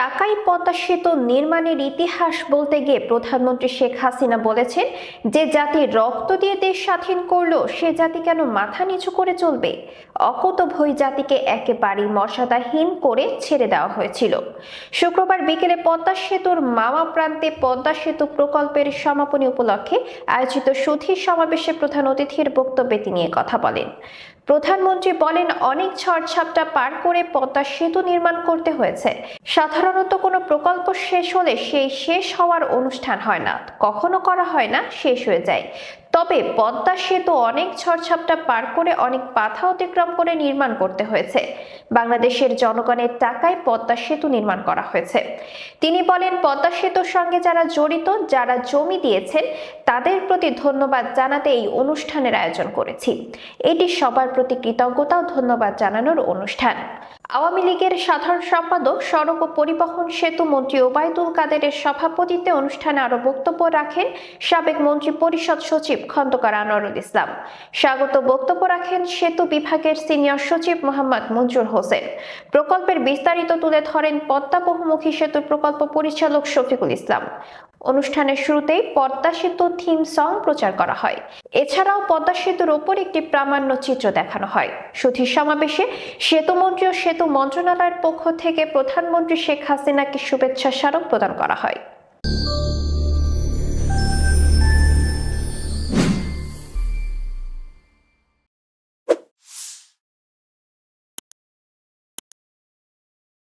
টাকাই পদ্মা সেতু নির্মাণের ইতিহাস বলতে গিয়ে প্রধানমন্ত্রী শেখ হাসিনা বলেছেন, যে জাতি রক্ত দিয়ে দেশ স্বাধীন করল, সে জাতি কেন মাথা নিচু করে চলবে? অকত ভই জাতিকে একেবারেই মর্যাদাহীন করে ছেড়ে দেওয়া হয়েছিল। শুক্রবার বিকেলে পদ্মা সেতুর মামা প্রান্তে পদ্মা সেতু প্রকল্পের সমাপনী উপলক্ষে আয়োজিত সুধীর সমাবেশে প্রধান অতিথির বক্তব্যে তিনি কথা বলেন। প্রধানমন্ত্রী বলেন, অনেক ঝড়ঝাপটা পার করে পদ্মা সেতু নির্মাণ করতে হয়েছে। সাধারণত কোনো প্রকল্প শেষ হলে সেই শেষ হওয়ার অনুষ্ঠান হয় না। কখনো করা হয় না, শেষ হয়ে যায়। তবে পদ্মা সেতু অনেক ঝড়ঝাপটা পার করে অনেক পাথা অতিক্রম করে নির্মাণ করতে হয়েছে। বাংলাদেশের জনগণের টাকায় পদ্মা সেতু নির্মাণ করা হয়েছে। তিনি বলেন, পদ্মা সেতুর সঙ্গে যারা জড়িত, যারা জমি দিয়েছেন, তাদের প্রতি ধন্যবাদ জানাতে এই অনুষ্ঠানের আয়োজন করেছি। এটি সবার প্রতি কৃতজ্ঞতা ও ধন্যবাদ জানানোর অনুষ্ঠান। আওয়ামী লীগের সাধারণ সম্পাদক, সড়ক ও পরিবহন সেতু মন্ত্রী ওবায়দুল কাদেরের সভাপতিত্বে অনুষ্ঠানে আরও বক্তব্য রাখেন সাবেক মন্ত্রী পরিষদ সচিব খন্দকার আনোয়ারুল ইসলাম। স্বাগত বক্তব্য রাখেন সেতু বিভাগের সিনিয়র সচিব মোহাম্মদ মঞ্জুর হোসেন। প্রকল্পের বিস্তারিত তুলে ধরেন পদ্মা বহুমুখী সেতু প্রকল্প পরিচালক শফিকুল ইসলাম। অনুষ্ঠানের শুরুতেই পদ্মা সেতু থিম সং প্রচার করা হয়। এছাড়াও পদ্মা সেতুর ওপর একটি প্রামাণ্য চিত্র দেখানো হয়। সুধীর সমাবেশে সেতুমন্ত্রী ও সেতু মন্ত্রণালয়ের পক্ষ থেকে প্রধানমন্ত্রী শেখ হাসিনাকে শুভেচ্ছা স্মারক প্রদান করা হয়।